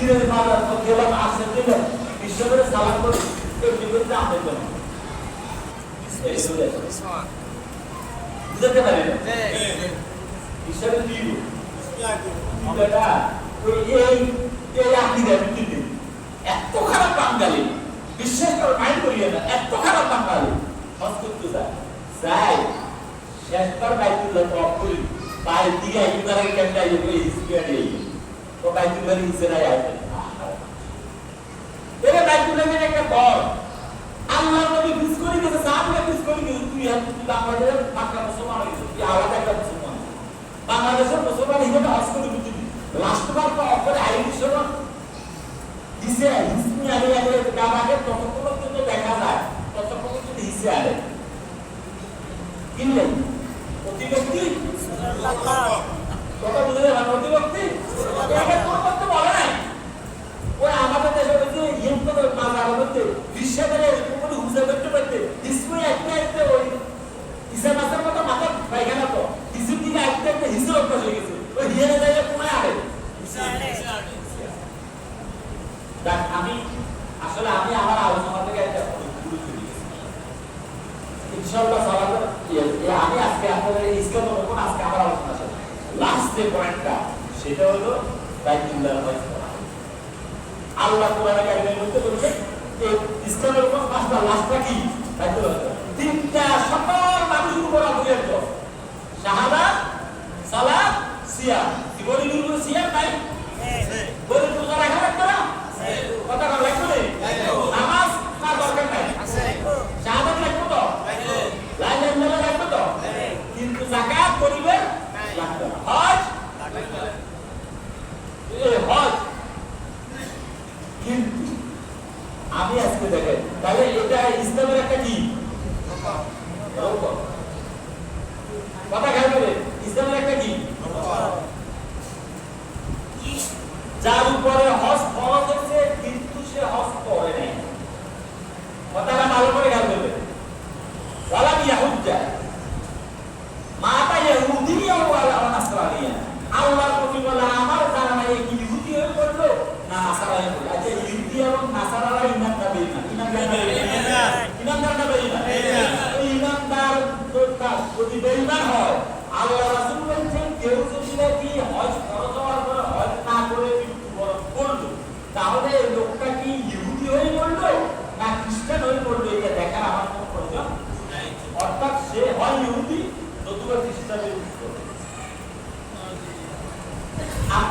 দিনের মাদার তো গেলাম আসে দিল বিশ্বরে সালাম করে এমনি করতে আমরা তো এই সুরে বুঝতে পারেন হিসাবে দিব এটা এই এই আকিদা ভিত্তিতে এত খারাপ বাঙালি বিশ্বাস করে মাইন্ড করিয়ে না এত খারাপ বাঙালি। হজ করতে যায় যাই শেষবার বাইতুল্লাহ তো অফ করি বাইর দিকে একবার ইয়ে করে তো বাইতুল্লাহ হিসেবে আসবে এটা বাইতুল্লাহ একটা বর আল্লাহ নবী মিস করে গেছে সাহাবীরা মিস করে গেছে তুই আর তুই বাংলাদেশের পাক্কা মুসলমান হয়েছে তুই আলাদা একটা মুসলমান বাংলাদেশের মুসলমান হিসেবে হজ করে বুঝবি লাস্টবার তো অপরে আইনি শোনো দিছে হিসনি আগে আগে ততক্ষণ পর্যন্ত দেখা যায় ততক্ষণ পর্যন্ত হিসে আগে কিনলেন অতিব্যক্তি কথা বুঝে যাবেন অতিব্যক্তি এটা কোনো করতে বলে নাই ওই আমাদের দেশে ওই যে ইয়ে করে মাজার মধ্যে বিশ্বের উপরে হুজে করতে পারতে হিসুই একটা একটা ওই ইসা মাসের মতো মাথা পায়খানা তো। হিসুর দিকে একটা একটা হিসুর অভ্যাস হয়ে গেছে। ওই হিয়ে যায় কোনায় আরে দেখ, আমি আসলে আমি আমার আলোচনা থেকে একটা আমি আজকে আমার আলোচনা লাস্ট যে পয়েন্টটা, সেটা হলো বাইতুল্লাহ করা আল্লাহ কোরআনে কারিমের ইসলামের উপর পাঁচটা লাস্টটা কি বাইতুল্লাহ তিনটা সকল মানুষের উপর অপরিহার্য শাহাদাত সালাত সিয়াম কি বলি বলব সিয়াম নাই বলি রোজা রাখা রাখতে না কথা কথা লাগবে নামাজ না দরকার নাই শাহাদাত লাগবে তো লা ইলাহা ইল্লাল্লাহ লাগবে তো কিন্তু যাকাত করিবে লাগবে না। হজ এই হজ কিন্তু আমি আজকে দেখেন তাহলে এটা ইসলামের একটা কি রকম। কথা খেয়াল করে ইসলামের একটা কি যার উপরে হজ ফরজ হয়েছে কিন্তু সে হজ করে নাই কথাটা ভালো করে খেয়াল করবে ওয়ালা ইয়াহুজ্জা মাতা ইহুদিয়া ওয়ালা নাসরানিয়া আল্লাহর প্রতি বলে আমার জানা নাই কি ইহুদি হয়ে পড়ল না নাসারা হয়ে পড়ল আচ্ছা ইহুদি এবং নাসারারা ইমান দাবি না ইমান দাবি না ইমানদার না বেঈমান ওই ইমানদার যদি বেঈমান হয় আল্লাহ রাসূল বলেছেন কেউ যদি নাকি হজ ফরজ হওয়ার পরে হজ না করে মৃত্যুবরণ করল তাহলে এই লোকটা কি ইহুদি হয়ে পড়ল না খ্রিস্টান হয়ে পড়ল এটা দেখার আমার কোনো প্রয়োজন নাই। অর্থাৎ সে হয় ইহুদি নতুবা খ্রিস্টানের উত্তর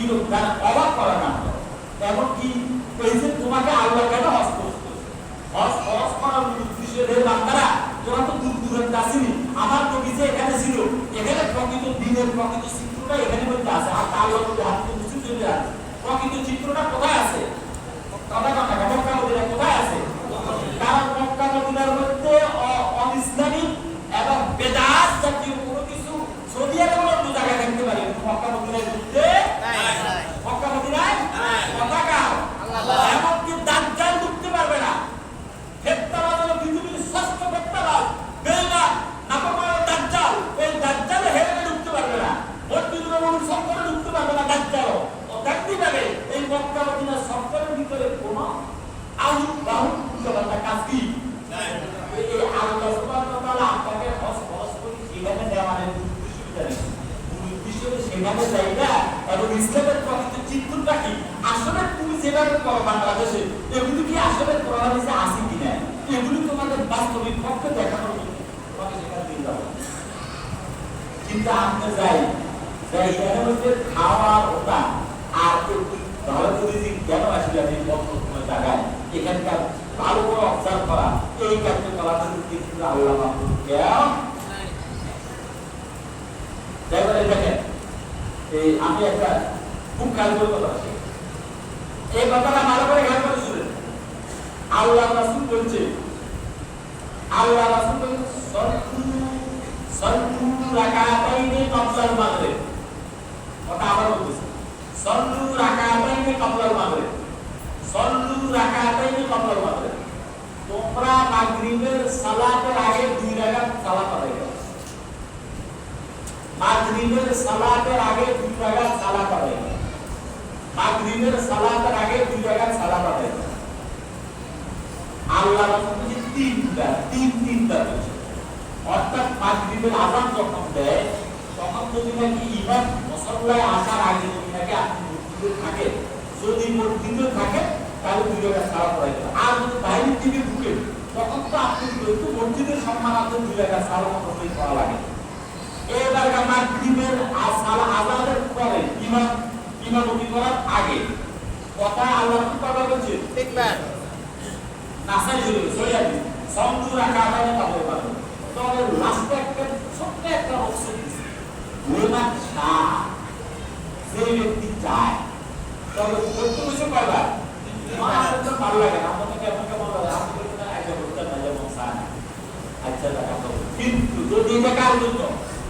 কি তার অবাক করা। না এমনকি তোমাকে আল্লাহ কেন হস্ত হজ হজ করার উদ্দেশ্য তো দূর দূরান্ত আসেনি। আমার নবী যে এখানে ছিল। এখানে প্রকৃত দিনের প্রকৃত চিত্রটা এখানে মধ্যে আছে। আর আল্লাহ হাত মুসলিম চলে আছে প্রকৃত চিত্রটা কোথায় আছে কথা কথা মক্কা মদিনা কোথায় আছে কারণ মক্কা মদিনার মধ্যে অ- অনিসলামিক এবং বেদাত জাতীয় কোনো কিছু সৌদি আরবের অন্য জায়গায় দেখতে পারি কিন্তু মক্কা মদিনার মধ্যে মক্কা মদিনায় কথা কার এমনকি দাজ্জাল ঢুকতে পারবে না ফেত্তাবাজ হলো পৃথিবীর ষষ্ঠ ফেত্তাবাজ বেঈমান নাপাক দাজ্জাল এই দাজ্জাল হেরে ঢুকতে পারবে না মসজিদুল নববীর সফরে ঢুকতে পারবে না দাজ্জাল ও দেখতে পাবে এই মক্কা মদিনার সফরের ভিতরে কোনো আলু বাহু উল্টোপাল্টা কাজ কি এই আল্লাহ সুবহানাহু ওয়া তাআলা আপনাকে হজ খরচ করে সেখানে দেওয়ার উদ্দেশ্যটা নেই উদ্দেশ্য হলো সেখানে যাইবা এবং ইসলামের প্রকৃত চিত্রটা কি আসলে তুমি যে যেভাবে বাংলাদেশে, এগুলি কি আসলে কোরআন হাদিসে কিনা? এগুলি তোমাদের বাস্তবিক পক্ষে দেখানোর জন্য তোমাকে সেখানে দিয়ে যাব কিন্তু আপনি যাই এখানে হচ্ছে খাওয়ার ওটা আর ভালো করে যে কেন আসলে আমি কোনো জায়গায়, এখানকার ভালো করে অবজার্ভ করা, এই কার্যকলাপের কিন্তু আল্লাহ মাহমুদ এবারে দেখেন, এই আমি একটা খুব খেয়াল করে কথা। এই কথাটা ভালো করে খেয়াল করে শুনেন। আল্লাহ রাসূল বলছে, আল্লাহ রাসূল বলছে, সল্লু সল্লু রাকাতাইনি ক্বাবলাল মাগরিব। কথা আবার সল্লু রাকাতাইনি ক্বাবলাল মাগরিব। সল্লু রাকাতাইনি ক্বাবলাল মাগরিব। তোমরা মাগরিবের সালাতের আগে দুই রাকাত সালাত আদায় করো। মাগরিবের সালাতের আগে দুই রাকাত সালাত আদায় মাগরিবের সালাতের আগে দুই রাকাত সালাত আদায় করো। আল্লাহ রাসূল তিনটা, তিন, তিনটা বলছে অর্থাৎ মাগরিবের আযান যখন দেয়, তখন যদি নাকি ইমাম মুসল্লায় আসার আগে যদি নাকি আপনি মসজিদে থাকে যদি মসজিদে থাকে তাহলে দুই রাকাত সালাত আদায় করো। আর যদি বাইরের দিকে ঢুকে তখন তো আপনি একটু মসজিদের সম্মানার্থে দুই রাকাত সালাত আদায় করা লাগে। এবার মাগরিবের সালা আযানের পরে ইমাম ইমামতি করার? আগে কথা আল্লাহ কি কথা বলছে দেখবেন। নাসাই জুড়ে সরে যাবে। সন্দু রাখা হবে তবে পাবে তবে লাস্টে একটা ছোট্ট একটা অংশ দিচ্ছে ওলা শাহ যে ব্যক্তি চায় তবে সত্য কিছু তো ভালো লাগে না। আমাকে কেমন কেমন লাগে না বলতে না যেমন আচ্ছা কিন্তু যদি এটা কার জন্য?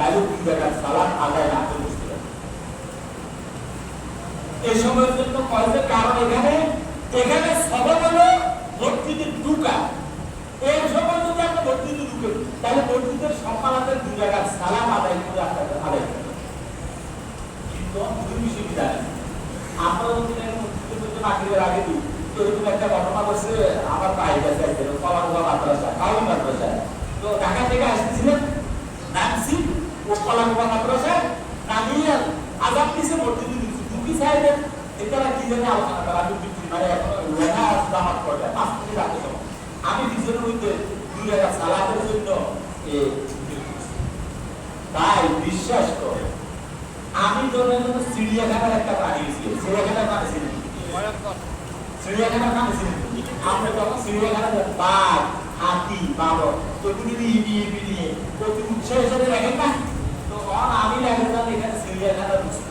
তাহলে দুই টাকার সালাত আদায় না করে এই সময়ের জন্য কারণ এখানে। এখানে সবাই হলো এই সময় যদি আপনি ঢুকে তাহলে দুই টাকার সালাম আদায় করে আপনাকে আদায় করবেন কিন্তু দুই যদি মাগরিবের আগে দিই এরকম একটা ঘটনা বসে আমার ভাই দিচ্ছে দুটি এটা কি জানি আলোচনা করা আমি বিক্রি মানে আগে সময় আমি পিছনের মধ্যে দুই টাকা সালাতের জন্য তাই বিশ্বাস করে আমি ধরেন চিড়িয়াখানার একটা প্রাণী চিড়িয়াখানার প্রাণী চিড়িয়াখানার ছিল আমরা তখন চিড়িয়াখানার বাঘ হাতি বাবর এগুলি ইবি ইবি নিয়ে প্রতি উৎসাহের সাথে রাখেন না তো আমি লাগলাম এখানে চিড়িয়াখানা বুঝতে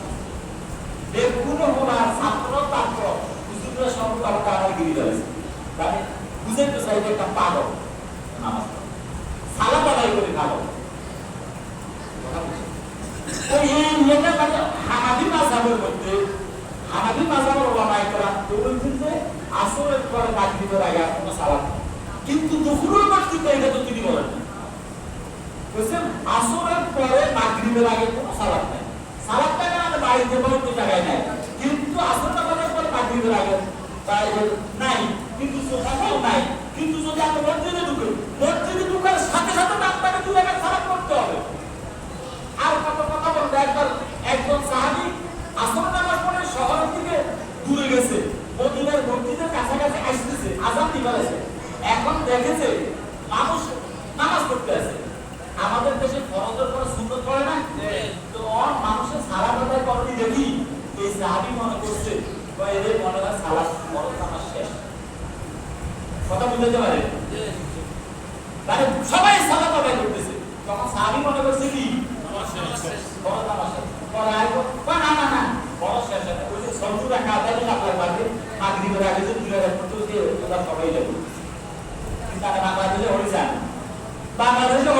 দেখুন ওনার ছাত্র বুঝাইতে চাইবে একটা পাগল। নামাজ। সালাত আদায় করে এই হানাফি মাযহাবের মধ্যে, হানাফি মাযহাবের ওলামায়ে বলছেন যে আসরের পরে মাগরিবের আগে কোনো সালাত নেই। কিন্তু দুপুরের মসজিদে এটা তো তিনি বলেন আসরের পরে মাগরিবের আগে কোনো সালাত নাই। সালাত নাই মানে বাড়িতে বা অন্য জায়গায় নাই। কিন্তু আসর নামাজের পরে মাগরিবের আগে তাই নাই, কিন্তু সোফাও নাই। কিন্তু যদি আপনি মসজিদে ঢুকে, মসজিদে ঢুকার সাথে সাথে আপনাকে দু জায়গায় সালাত করতে হবে আর কত কথা বলব একবার একজন সাহাবি আসর নামাজ পড়ে শহরের থেকে দূরে গেছে মদিনার মসজিদের কাছাকাছি আসতেছে আজান দিবার আছে এখন দেখেছে মানুষ নামাজ পড়তে আছে আমাদের দেশে ফরজের পরে সুন্দর পড়ে না তো অন মানুষের সারা কথায় করনি দেখি এই সাহাবি মনে করছে বা এদের মনে হয় সালা ফরজ নামাজ শেষ। কথা বুঝতে পারে মানে সবাই সালাত আদায় করতেছে। তখন সাহাবি মনে করছে কি? বড় তামাশা পরে আইব বা না না না বড় শেষ ওই যে সবজি রাখা আদায় আপনার বাড়িতে মাগরিবের আগে যে দুই রাখা করতে ওরা সবাই যাবে কিন্তু বাংলাদেশে